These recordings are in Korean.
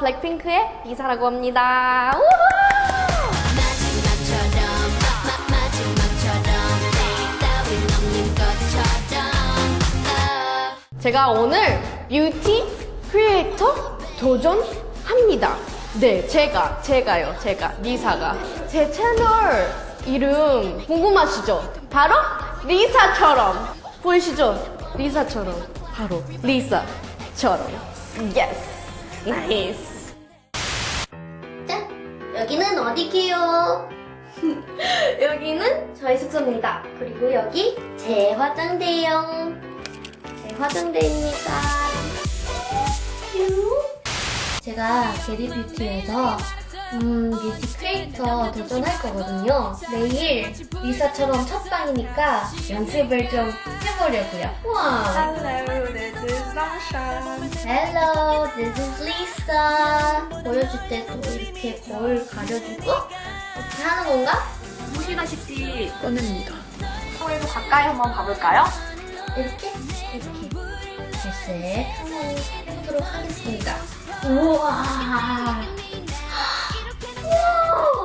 블랙핑크의 리사라고 합니다. 제가 오늘 뷰티 크리에이터 도전합니다. 네, 제가, 제가요, 제가, 리사가. 제 채널 이름 궁금하시죠? 바로 리사처럼. 보이시죠? 리사처럼. 바로 리사처럼. 예스. 나이스. 자, 여기는 어디게요? 여기는 저희 숙소입니다. 그리고 여기 제 화장대요. 제 화장대입니다. 휴. 제가 게리 뷰티에서 음, 뷰티 크리에이터 도전할 거거든요. 내일 리사처럼 첫 방이니까 연습을 좀 해보려고요. 와. Hello, this is Sunshine. Hello, this is Lisa. 보여줄 때 또 이렇게 거울 가려주고 이렇게 하는 건가? 보시다시피 꺼냅니다. 서울도 가까이 한번 가볼까요? 이렇게 이렇게 글쎄 한번 해보도록 하겠습니다. 우와. 우와.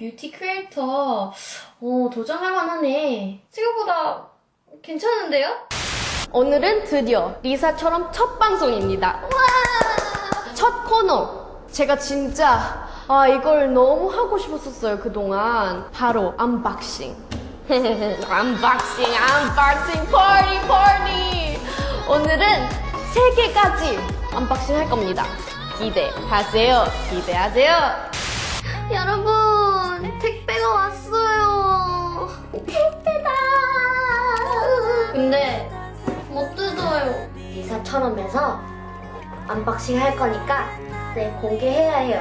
뷰티 크리에이터 오 도전할 만하네. 생각보다 괜찮은데요? 오늘은 드디어 리사처럼 첫 방송입니다. 첫 코너. 제가 진짜 아 이걸 너무 하고 싶었었어요 그동안. 바로 언박싱. 언박싱, 언박싱, 파티, 파티. 오늘은 세 개까지 언박싱 할 겁니다. 기대하세요. 기대하세요. 여러분 택배가 왔어요. 택배다. 근데 못 리사처럼 해서 언박싱 할 거니까 내일 공개해야 해요.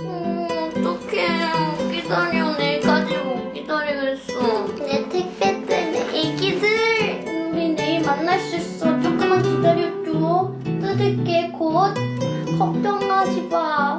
음 어떡해 기다려 내일까지 못 기다리겠어. 내 택배 때문에 애기들 우리 내일 만날 수 있어. 조금만 기다려줘. 뜯을게 곧. 걱정하지 마.